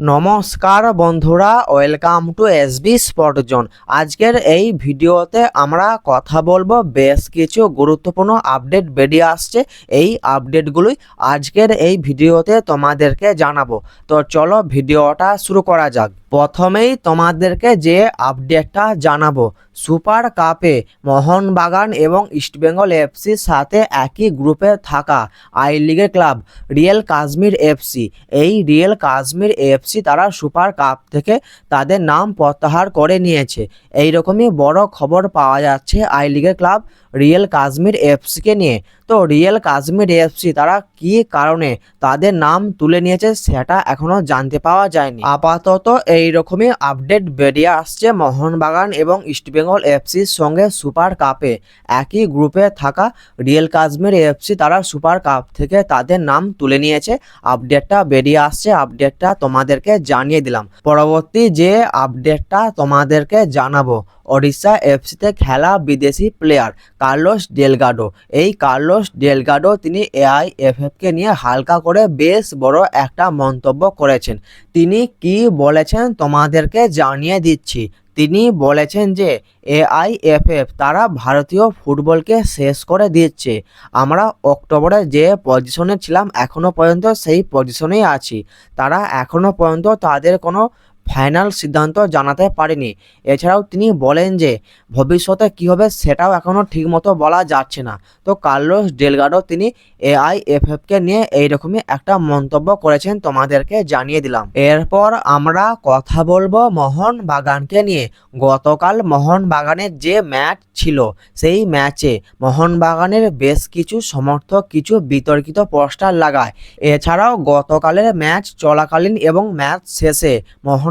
নমস্কার বন্ধুরা welcome to S B স্পটজন আজকের এই ভিডিওতে আমরা কথা বলব বেশ কিছু গুরুত্বপূর্ণ আপডেট বেরিয়ে আসছে। এই আপডেটগুলোই আজকের এই ভিডিওতে তোমাদেরকে জানাব। তো চলো ভিডিওটা শুরু করা যাক। প্রথমেই তোমাদেরকে যে আপডেটটা জানাব। সুপার কাপে মোহনবাগান এবং ইস্টবেঙ্গল এফসির সাথে একই গ্রুপে থাকা আই লিগের ক্লাব রিয়েল কাশ্মীর এফসি এই রিয়েল কাশ্মীর এফসি তারা সুপার কাপ থেকে তাদের নাম প্রত্যাহার করে নিয়েছে। এই রকমই বড় খবর পাওয়া যাচ্ছে আই লিগের ক্লাব রিয়েল কাশ্মীর এফসিকে নিয়ে। তো রিয়েল কাশ্মীর এফসি তারা কী কারণে তাদের নাম তুলে নিয়েছে সেটা এখনও জানতে পাওয়া যায়নি। আপাতত এই রকমই আপডেট বেরিয়ে আসছে মোহনবাগান এবং ইস্টবেঙ্গল এফসির সঙ্গে সুপার কাপে একই গ্রুপে থাকা রিয়েল কাশ্মীর এফসি তারা সুপার কাপ থেকে তাদের নাম তুলে নিয়েছে। আপডেটটা বেরিয়ে আসছে আপডেটটা তোমাদেরকে জানিয়ে দিলাম। পরবর্তী যে আপডেটটা তোমাদেরকে জানাব ওড়িশা এফসিতে খেলা বিদেশি প্লেয়ার কার্লোস ডেলগাডো। এই কার্লোস ডেলগাডো তিনি এআইএফএফকে নিয়ে হালকা করে বেশ বড় একটা মন্তব্য করেছেন। তিনি কি বলেছেন তোমাদেরকে জানিয়ে দিচ্ছি। তিনি বলেছেন যে এআইএফএফ তারা ভারতীয় ফুটবলকে শেষ করে দিচ্ছে। আমরা অক্টোবরে যে পজিশনে ছিলাম এখনও পর্যন্ত সেই পজিশনেই আছি। তারা এখনও পর্যন্ত তাদের কোনো ফাইনাল সিদ্ধান্ত জানাতে পারেনি। এছাড়াও তিনি বলেন যে, ভবিষ্যতে কী হবে সেটাও এখনও ঠিকমতো বলা যাচ্ছে না। তো কার্লোস ডেলগাডো তিনি এআইএফএফকে নিয়ে এইরকমই একটা মন্তব্য করেছেন তোমাদেরকে জানিয়ে দিলাম। এরপর আমরা কথা বলব মোহন বাগানকে নিয়ে। গতকাল মোহন বাগানের যে ম্যাচ ছিল, সেই ম্যাচে মোহনবাগানের বেশ কিছু সমর্থক, কিছু বিতর্কিত পোস্টার লাগায়। এছাড়াও গতকালের ম্যাচ চলাকালীন এবং ম্যাচ শেষে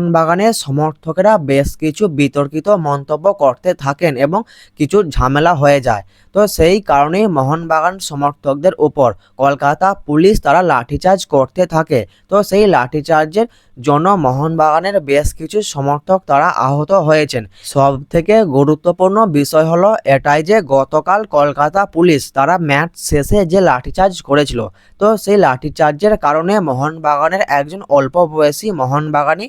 মোহনবাগানের সমর্থকেরা বেশ কিছু বিতর্কিত মন্তব্য করতে থাকেন এবং কিছু ঝামেলা হয়ে যায়। তো সেই কারণেই মোহনবাগান সমর্থকদের উপর কলকাতা পুলিশ তারা লাঠিচার্জ করতে থাকে। তো সেই লাঠিচার্জের জন্য মোহনবাগানের বেশ কিছু সমর্থক তারা আহত হয়েছেন। সব থেকে গুরুত্বপূর্ণ বিষয় হলো এটাই যে গতকাল কলকাতা পুলিশ তারা ম্যাচ শেষে যে লাঠিচার্জ করেছিল। তো সেই লাঠিচার্জের কারণে মোহনবাগানের একজন অল্প বয়সী মোহনবাগানি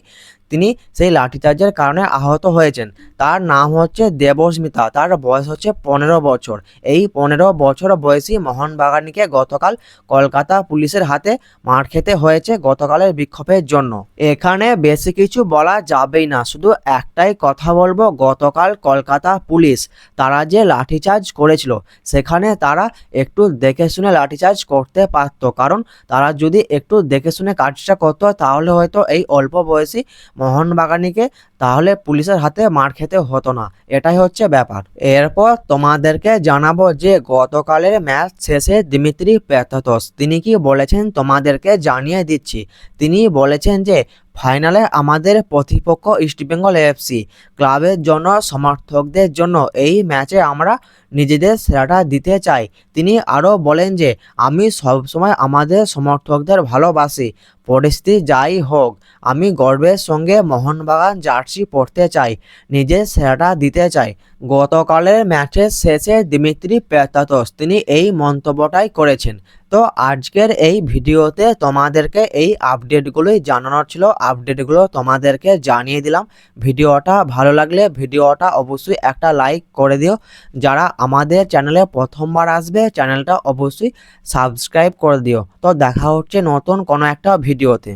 তিনি সেই লাঠিচার্জের কারণে আহত হয়েছেন। তার নাম হচ্ছে দেবস্মিতা তার বয়স হচ্ছে পনেরো বছর। এই পনেরো বছর বয়সী মোহনবাগানিকে গতকাল কলকাতা পুলিশের হাতে মার খেতে হয়েছে গতকালের বিক্ষোভের জন্য। এখানে বেশি কিছু বলা যাবেই না। শুধু একটাই কথা বলব, গতকাল কলকাতা পুলিশ তারা যে লাঠিচার্জ করেছিল, সেখানে তারা একটু দেখে শুনে লাঠিচার্জ করতে পারতো। কারণ তারা যদি একটু দেখে শুনে কাজটা করতো, তাহলে হয়তো এই অল্প বয়সী মোহনবাগানিকে, তাহলে পুলিশের হাতে মার খেতে হতো না। এটাই হচ্ছে ব্যাপার। এরপর তোমাদেরকে জানাব যে গতকালের ম্যাচ শেষে দিমিত্রি পেথাতস তিনি কি বলেছেন তোমাদেরকে জানিয়ে দিচ্ছি। তিনি বলেছেন যে, ফাইনালে আমাদের প্রতিপক্ষ ইস্টবেঙ্গল এফসি ক্লাবের জন্য, সমর্থকদের জন্য এই ম্যাচে আমরা নিজেদের সেরাটা দিতে চাই। তিনি আরও বলেন যে, আমি সবসময় আমাদের সমর্থকদের ভালোবাসি। পরিস্থিতি যাই হোক আমি গর্বের সঙ্গে মোহনবাগান জার্সি পরতে চাই নিজের সেরাটা দিতে চাই। গতকালের ম্যাচের শেষে দিমিত্রি পেতাতস তিনি এই মন্তব্যটাই করেছেন। তো আজকের এই ভিডিওতে তোমাদেরকে এই আপডেটগুলোই জানানোর ছিল। আপডেটগুলো তোমাদেরকে জানিয়ে দিলাম। ভিডিওটা ভালো লাগলে ভিডিওটা অবশ্যই একটা লাইক করে দিও। যারা আমাদের চ্যানেলে প্রথমবার আসবে, চ্যানেলটা অবশ্যই সাবস্ক্রাইব করে দিও। তো দেখা হচ্ছে নতুন কোনো একটা ভিডিওতে।